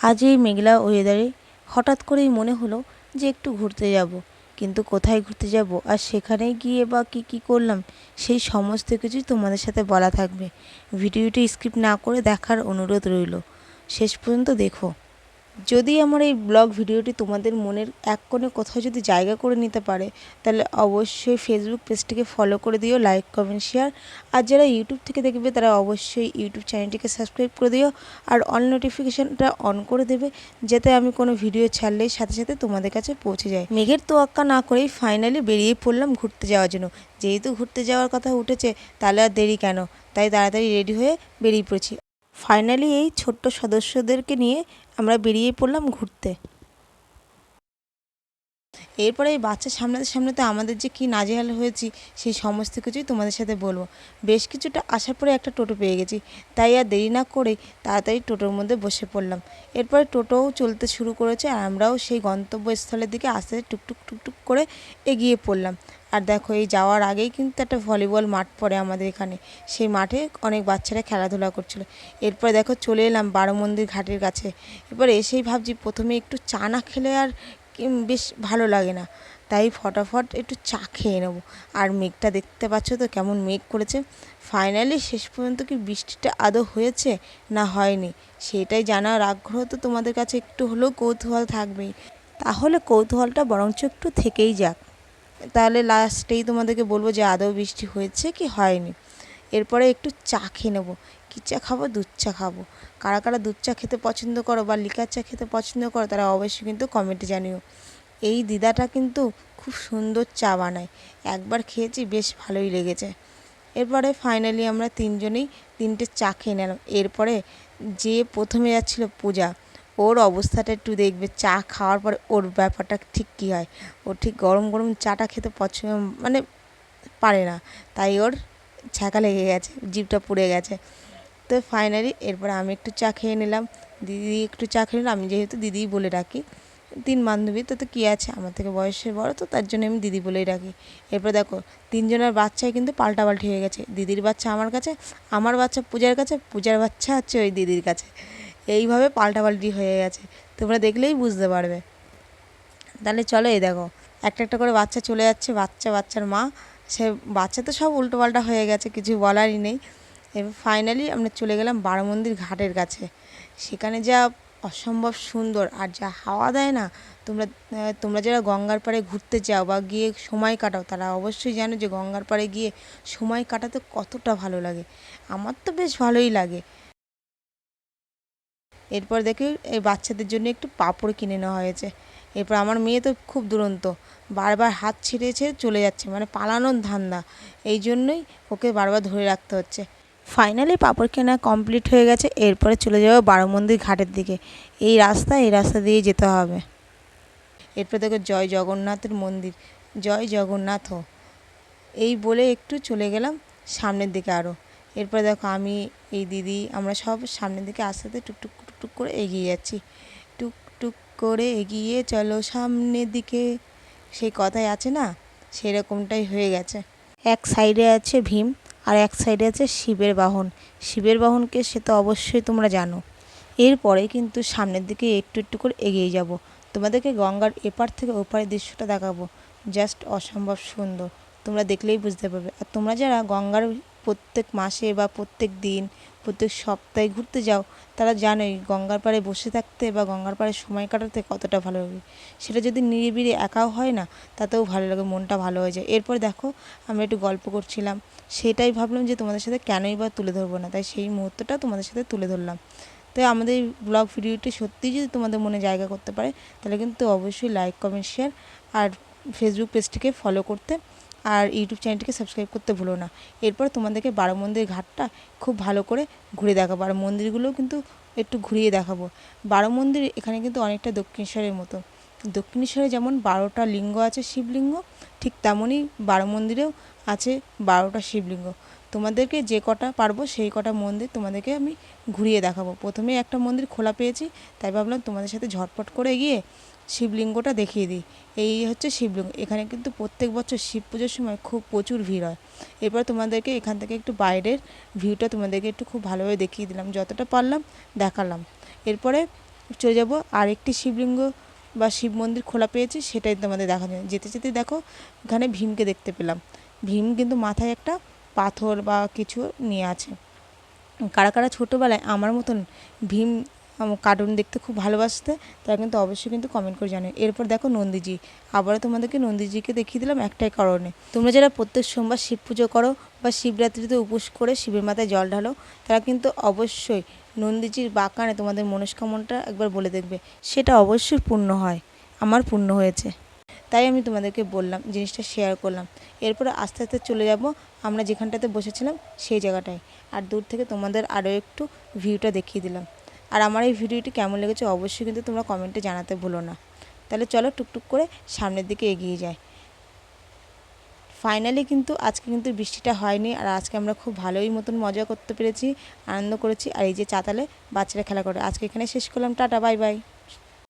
আজ এই মেঘলা ওয়েদারে হঠাৎ করেই মনে হলো যে একটু ঘুরতে যাব। কিন্তু কোথায় ঘুরতে যাব আর সেখানে গিয়ে বা কি কি করলাম, সেই সমস্ত কিছুই তোমাদের সাথে বলা থাকবে। ভিডিওটি স্কিপ না করে দেখার অনুরোধ রইল। শেষ পর্যন্ত দেখো। যদি আমার এই ব্লগ ভিডিওটি তোমাদের মনের এক কোণে কোথাও যদি জায়গা করে নিতে পারে, তাহলে অবশ্যই ফেসবুক পেজটিকে ফলো করে দিও লাইক কমেন্ট শেয়ার আর যারা ইউটিউব থেকে দেখবে, তারা অবশ্যই ইউটিউব চ্যানেলটিকে সাবস্ক্রাইব করে দিও আর অল নোটিফিকেশানটা অন করে দেবে, যাতে আমি কোনো ভিডিও ছাড়লেই সাথে সাথে তোমাদের কাছে পৌঁছে যায়। মেঘের তোয়াক্কা না করেই ফাইনালি বেরিয়ে পড়লাম ঘুরতে যাওয়ার জন্য। যেহেতু ঘুরতে যাওয়ার কথা উঠেছে, তাহলে আর দেরি কেন? তাই তাড়াতাড়ি রেডি হয়ে বেরিয়ে পড়েছি। ফাইনালি এই ছোট্ট সদস্যদেরকে নিয়ে আমরা বেরিয়ে পড়লাম ঘুরতে। এরপরে এই বাচ্চা সামলাতে সামলাতে আমাদের যে কী নাজেহাল হয়েছি, সেই সমস্ত কিছুই তোমাদের সাথে বলব। বেশ কিছুটা আসার পরে একটা টোটো পেয়ে গেছি। তাই আর দেরি না করে তাড়াতাড়ি টোটোর মধ্যে বসে পড়লাম। এরপরে টোটোও চলতে শুরু করেছে আর আমরাও সেই গন্তব্যস্থলের দিকে আস্তে টুকটুক টুকটুক করে এগিয়ে পড়লাম। আর দেখো, এই যাওয়ার আগেই কিন্তু একটা ভলিবল মাঠ পড়ে আমাদের এখানে। সেই মাঠে অনেক বাচ্চারা খেলাধুলা করছিল। এরপরে দেখো, চলে এলাম বারো মন্দির ঘাটের কাছে। এরপর এসেই ভাবছি, প্রথমে একটু চা না খেলে আর বেশ ভালো লাগে না। তাই ফটাফট একটু চা খেয়ে নেব। আর মেঘটা দেখতে পাচ্ছ তো কেমন মেঘ করেছে। ফাইনালি শেষ পর্যন্ত কি বৃষ্টিটা আদৌ হয়েছে না হয়নি? সেটাই জানার আগ্রহ তো তোমাদের কাছে একটু হলেও কৌতূহল থাকবেই। তাহলে কৌতূহলটা বরঞ্চ একটু থেকেই যাক। তাহলে লাস্টেই তোমাদেরকে বলব যে আদৌ বৃষ্টি হয়েছে কি হয়নি। এরপরে একটু চা খেয়ে নেব। কী চা খাব? দুধ চা খাব। কারা কারা দুধ চা খেতে পছন্দ করো বা লিকার চা খেতে পছন্দ করো, তারা অবশ্যই কিন্তু কমেন্টে জানিও। এই দিদাটা কিন্তু খুব সুন্দর চা বানায়। একবার খেয়েছি, বেশ ভালোই লেগেছে। এরপরে ফাইনালি আমরা তিনজনেই তিনটে চা খেয়ে নিলাম। এরপরে যে প্রথমে যাচ্ছিল পূজা ওর অবস্থাটা একটু দেখবে, চা খাওয়ার পরে ওর ব্যাপারটা ঠিক কী হয়? ও ঠিক গরম গরম চাটা খেতে পছন্দ মানে পারে না। তাই ওর ছ্যাঁকা লেগে গেছে, জিভটা পুড়ে গেছে। তো ফাইনালি এরপর আমি একটু চা খেয়ে নিলাম। দিদি একটু চা খেয়ে নিলাম আমি যেহেতু দিদিই বলে রাখি তিন বান্ধবী, তো তো কী আছে? আমার থেকে বয়সে বড়, তো তার জন্য আমি দিদি বলেই রাখি এরপর দেখো, তিনজনের বাচ্চাই কিন্তু পাল্টাপাল্টি হয়ে গেছে। দিদির বাচ্চা আমার কাছে, আমার বাচ্চা পূজার কাছে, পূজার বাচ্চা হচ্ছে ওই দিদির কাছে। এইভাবে পাল্টাপাল্টি হয়ে গেছে। তোমরা দেখলেই বুঝতে পারবে। তাহলে চলো এই দেখো, একটা একটা করে বাচ্চা চলে যাচ্ছে, বাচ্চা, বাচ্চার মা। সে বাচ্চা তো সব উল্টোপাল্টা হয়ে গেছে, কিছু বলারই নেই। এবার ফাইনালি আমরা চলে গেলাম বারো মন্দির ঘাটের কাছে। সেখানে যা অসম্ভব সুন্দর আর যা হাওয়া দেয় না, তোমরা তোমরা যারা গঙ্গার পাড়ে ঘুরতে যাও বা গিয়ে সময় কাটাও, তারা অবশ্যই জানো যে গঙ্গার পাড়ে গিয়ে সময় কাটাতে কতটা ভালো লাগে। আমার তো বেশ ভালোই লাগে। এরপর দেখি এই বাচ্চাদের জন্য একটু পাঁপড় কিনে নেওয়া হয়েছে। এরপর আমার মেয়ে তো খুব দুরন্ত, বারবার হাত ছিঁড়ে ছিঁড়েছে, চলে যাচ্ছে মানে পালানোর ধান্দা। এই জন্যই ওকে বারবার ধরে রাখতে হচ্ছে। ফাইনালি পাঁপড় কেনা কমপ্লিট হয়ে গেছে, এরপরে চলে যাব বারো মন্দির ঘাটের দিকে। এই রাস্তা এই রাস্তা দিয়ে যেতে হবে। এরপর দেখো জয় জগন্নাথের মন্দির। জয় জগন্নাথ এই বলে একটু চলে গেলাম সামনের দিকে আরও এরপরে দেখো আমি, এই দিদি, আমরা সব সামনের দিকে আস্তে আস্তে টুকটুক টুকটুক করে এগিয়ে যাচ্ছি। টুকটুক করে এগিয়ে চলো সামনের দিকে। সেই কথাই আছে না? সেরকমটাই হয়ে গেছে। এক সাইডে আছে ভীম আর এক সাইডে আছে শিবের বাহন। শিবের বাহনকে সে তো অবশ্যই তোমরা জানো। এরপরে কিন্তু সামনের দিকে একটু একটু করে এগিয়ে যাব। তোমাদেরকে গঙ্গার এপার থেকে ওপারের দৃশ্যটা দেখাবো। জাস্ট অসম্ভব সুন্দর। তোমরা দেখলেই বুঝতে পারবে। আর তোমরা যারা গঙ্গার প্রত্যেক মাসে বা প্রত্যেক দিন, প্রত্যেক সপ্তাহে ঘুরতে যাও, তারা জানোই গঙ্গার পাড়ে বসে থাকতে বা গঙ্গার পাড়ে সময় কাটাতে কতটা ভালো লাগে। সেটা যদি নিরিবিলি একাও হয় না, তাতেও ভালো লাগে, মনটা ভালো হয়ে যায়। এরপর দেখো, আমরা একটু গল্প করছিলাম। সেটাই ভাবলাম যে তোমাদের সাথে কেনই বা তুলে ধরবো না, তাই সেই মুহূর্তটা তোমাদের সাথে তুলে ধরলাম। তাই আমাদের এই ব্লগ ভিডিওটি সত্যিই যদি তোমাদের মনে জায়গা করতে পারে, তাহলে কিন্তু অবশ্যই লাইক কমেন্ট শেয়ার আর ফেসবুক পেজটিকে ফলো করতে আর ইউটিউব চ্যানেলটিকে সাবস্ক্রাইব করতে ভুলো না। এরপর তোমাদেরকে বারো মন্দির ঘাটটা খুব ভালো করে ঘুরে দেখাবো। আর মন্দিরগুলোও কিন্তু একটু ঘুরিয়ে দেখাবো। বারো মন্দির এখানে কিন্তু অনেকটা দক্ষিণেশ্বরের মতো। দক্ষিণেশ্বরে যেমন বারোটা লিঙ্গ আছে শিবলিঙ্গ, ঠিক তেমনই বারো মন্দিরেও আছে বারোটা শিবলিঙ্গ। তোমাদেরকে যে কটা পারব সেই কটা মন্দির তোমাদেরকে আমি ঘুরিয়ে দেখাবো। প্রথমে একটা মন্দির খোলা পেয়েছি, তাই ভাবলাম তোমাদের সাথে ঝটপট করে গিয়ে শিবলিঙ্গটা দেখিয়ে দিই। এই হচ্ছে শিবলিঙ্গ। এখানে কিন্তু প্রত্যেক বছর শিব পুজোর সময় খুব প্রচুর ভিড় হয়। এরপর তোমাদেরকে এখান থেকে একটু বাইরের ভিউটা তোমাদেরকে একটু খুব ভালোভাবে দেখিয়ে দিলাম। যতটা পারলাম, দেখালাম। এরপরে চলে যাব আর একটি শিবলিঙ্গ বা শিব মন্দির খোলা পেয়েছি, সেটাই তোমাদের দেখা যায় যেতে যেতে দেখো, এখানে ভীমকে দেখতে পেলাম। ভীম কিন্তু মাথায় একটা পাথর বা কিছু নিয়ে আছে। কারা কারা ছোটোবেলায় আমার মতন ভীম কার্টুন দেখতে খুব ভালোবাসতে, তারা কিন্তু অবশ্যই কিন্তু কমেন্ট করে জানে এরপর দেখো নন্দীজি, আবারও তোমাদেরকে নন্দীজিকে দেখিয়ে দিলাম একটাই কারণে। তোমরা যারা প্রত্যেক সোমবার শিব পুজো করো বা শিবরাত্রিতে উপোস করে শিবের মাথায় জল ঢালো, তারা কিন্তু অবশ্যই নন্দীজির বাগানে তোমাদের মনস্কামনাটা একবার বলে দেখবে। সেটা অবশ্যই পূর্ণ হয়, আমার পূর্ণ হয়েছে। তাই আমি তোমাদেরকে বললাম, জিনিসটা শেয়ার করলাম। এরপরে আস্তে আস্তে চলে যাব, আমরা যেখানটাতে বসেছিলাম সেই জায়গাটায়। আর দূর থেকে তোমাদের আরও একটু ভিউটা দেখিয়ে দিলাম। আর আমার এই ভিডিওটি কেমন লেগেছে অবশ্যই কিন্তু তোমরা কমেন্টে জানাতে ভুলো না। তাহলে চলো টুকটুক করে সামনের দিকে এগিয়ে যাই। ফাইনালি কিন্তু আজকে কিন্তু বৃষ্টিটা হয়নি আর আজকে আমরা খুব ভালোই মতন মজা করতে পেরেছি, আনন্দ করেছি। আর এই যে চাতালে বাচ্চারা খেলা করে। আজকে এখানে শেষ করলাম। Tata bye bye